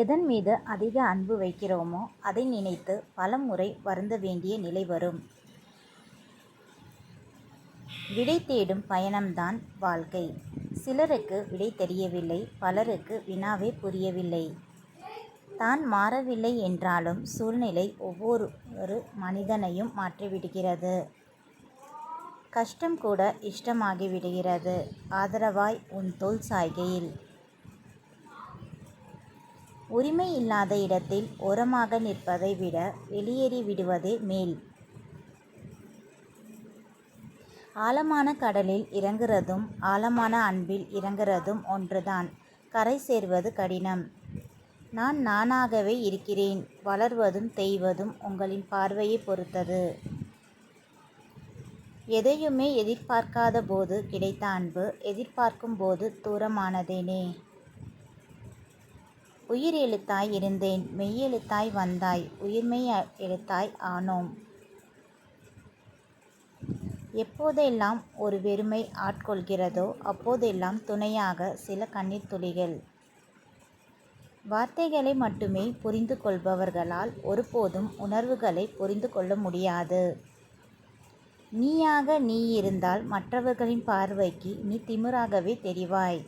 எதன் மீது அதிக அன்பு வைக்கிறோமோ அதை நினைத்து பல முறை வருந்த வேண்டிய நிலை வரும். விடை தேடும் பயணம்தான் வாழ்க்கை. சிலருக்கு விடை தெரியவில்லை. பலருக்கு வினாவே புரியவில்லை. தான் மாறவில்லை என்றாலும் சூழ்நிலை ஒவ்வொரு ஒரு மனிதனையும் மாற்றிவிடுகிறது. கஷ்டம் கூட இஷ்டமாகிவிடுகிறது ஆதரவாய் உன் தோல் சாய்கையில். உரிமை இல்லாத இடத்தில் ஓரமாக நிற்பதை விட வெளியேறி விடுவதே மேல். ஆழமான கடலில் இறங்குறதும் ஆழமான அன்பில் இறங்குறதும் ஒன்றுதான். கரை சேர்வது கடினம். நான் நானாகவே இருக்கிறேன். வளர்வதும் தேய்வதும் உங்களின் பார்வையைப் பொறுத்தது. எதையுமே எதிர்பார்க்காத போது கிடைத்த அன்பு எதிர்பார்க்கும் போது தூரமானதேனே. உயிர் எழுத்தாய் இருந்தேன் மெய்யெழுத்தாய் வந்தாய் உயிர்மெய் எழுத்தாய் ஆனோம். எப்போதெல்லாம் ஒரு வெறுமை ஆட்கொள்கிறதோ அப்போதெல்லாம் துணையாக சில கண்ணீர் துளிகள். வார்த்தைகளை மட்டுமே புரிந்து கொள்பவர்களால் ஒருபோதும் உணர்வுகளைப் புரிந்து கொள்ள முடியாது. நீயாக நீ இருந்தால் மற்றவர்களின் பார்வைக்கு நீ திமிராகவே தெரிவாய்.